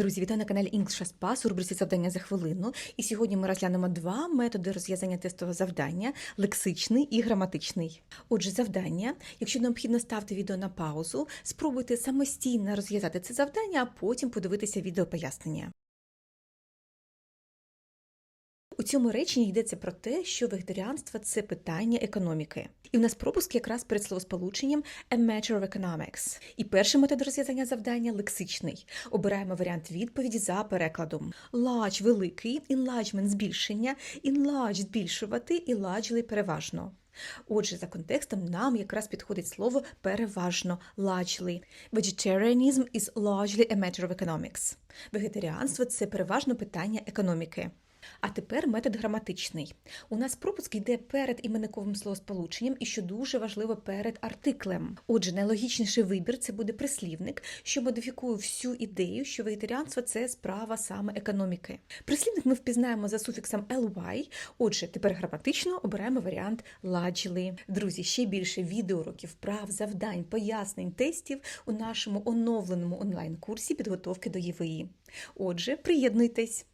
Друзі, вітаю на каналі English Pass у рубриці завдання за хвилину. І сьогодні ми розглянемо два методи розв'язання тестового завдання лексичний і граматичний. Отже, завдання, якщо необхідно ставте відео на паузу, спробуйте самостійно розв'язати це завдання, а потім подивитися відео пояснення. Цьому реченні йдеться про те, що вегетаріанство це питання економіки. І в нас пропуск якраз перед словосполученням a matter of economics. І перший метод розв'язання завдання лексичний. Обираємо варіант відповіді за перекладом. Large – великий, enlargement – збільшення, enlarge – збільшувати і largely – переважно. Отже, за контекстом нам якраз підходить слово переважно largely. Vegetarianism is largely a matter of economics. Вегетаріанство це переважно питання економіки. А тепер метод граматичний. У нас пропуск йде перед іменниковим словосполученням і, що дуже важливо, перед артиклем. Отже, найлогічніший вибір це буде прислівник, що модифікує всю ідею, що вегетаріанство це справа саме економіки. Прислівник ми впізнаємо за суфіксом ly. Отже, тепер граматично обираємо варіант largely. Друзі, ще більше відеоуроків, прав, завдань, пояснень, тестів у нашому оновленому онлайн-курсі підготовки до ЄВІ. Отже, приєднуйтесь!